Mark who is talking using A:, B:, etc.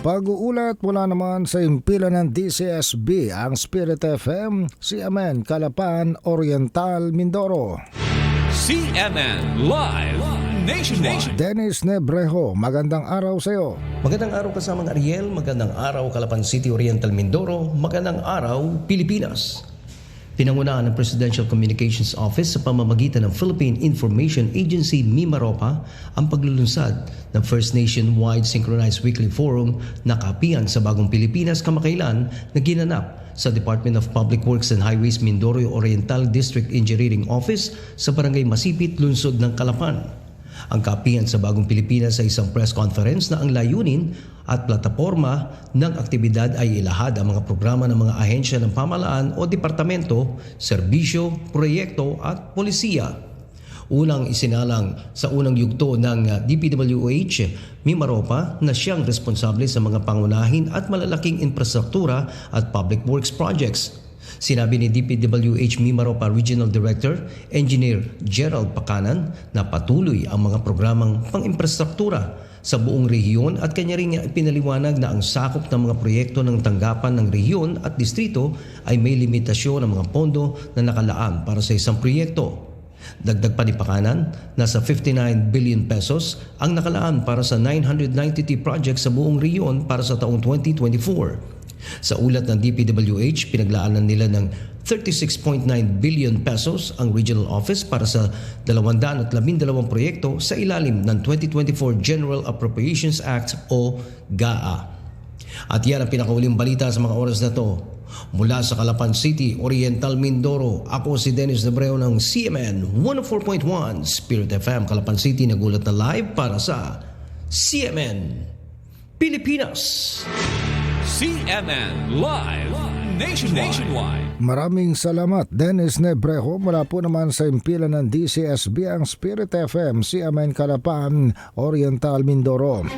A: Pag-uulat mula naman sa impila ng DCSB ang Spirit FM, CMN Calapan Oriental Mindoro.
B: CNN Live Nationwide.
A: Dennis Nebrejo, magandang araw sa iyo.
C: Magandang araw kasamang Ariel, magandang araw Calapan City Oriental Mindoro, magandang araw Pilipinas. Pinangunahan ng Presidential Communications Office sa pamamagitan ng Philippine Information Agency MIMAROPA ang paglulunsad ng First Nation-wide Synchronized Weekly Forum na kapian sa Bagong Pilipinas kamakailan na ginanap sa Department of Public Works and Highways Mindoro Oriental District Engineering Office sa Barangay Masipit, Lungsod ng Calapan. Ang kapihan sa Bagong Pilipinas sa isang press conference na ang layunin at plataforma ng aktibidad ay ilahad ang mga programa ng mga ahensya ng pamalaan o departamento, serbisyo, proyekto at polisiya. Unang isinalang sa unang yugto ng DPWH, Mimaropa na siyang responsable sa mga pangunahin at malalaking infrastruktura at public works projects Sinabi ni DPWH Mimaropa Regional Director, Engineer Gerald Pakanan na patuloy ang mga programang pang-imprastruktura sa buong rehiyon at kanya rin pinaliwanag na ang sakop ng mga proyekto ng tanggapan ng rehiyon at distrito ay may limitasyon ng mga pondo na nakalaan para sa isang proyekto. Dagdag pa ni Pakanan, nasa 59 billion pesos ang nakalaan para sa 993 projects sa buong rehiyon para sa taong 2024. Sa ulat ng DPWH, pinaglaanan nila ng 36.9 billion pesos ang regional office para sa 212 proyekto sa ilalim ng 2024 General Appropriations Act o GAA. At yan ang pinakauling balita sa mga oras na to. Mula sa Calapan City, Oriental Mindoro, ako si Dennis Debreo ng CMN 104.1 Spirit FM Calapan City nagulat na live para sa CMN Pilipinas.
B: CNN Live Nationwide.
A: Maraming salamat Dennis Nebrejo mula po naman sa impila ng DCSB ang Spirit FM, CMN Calapan Oriental Mindoro.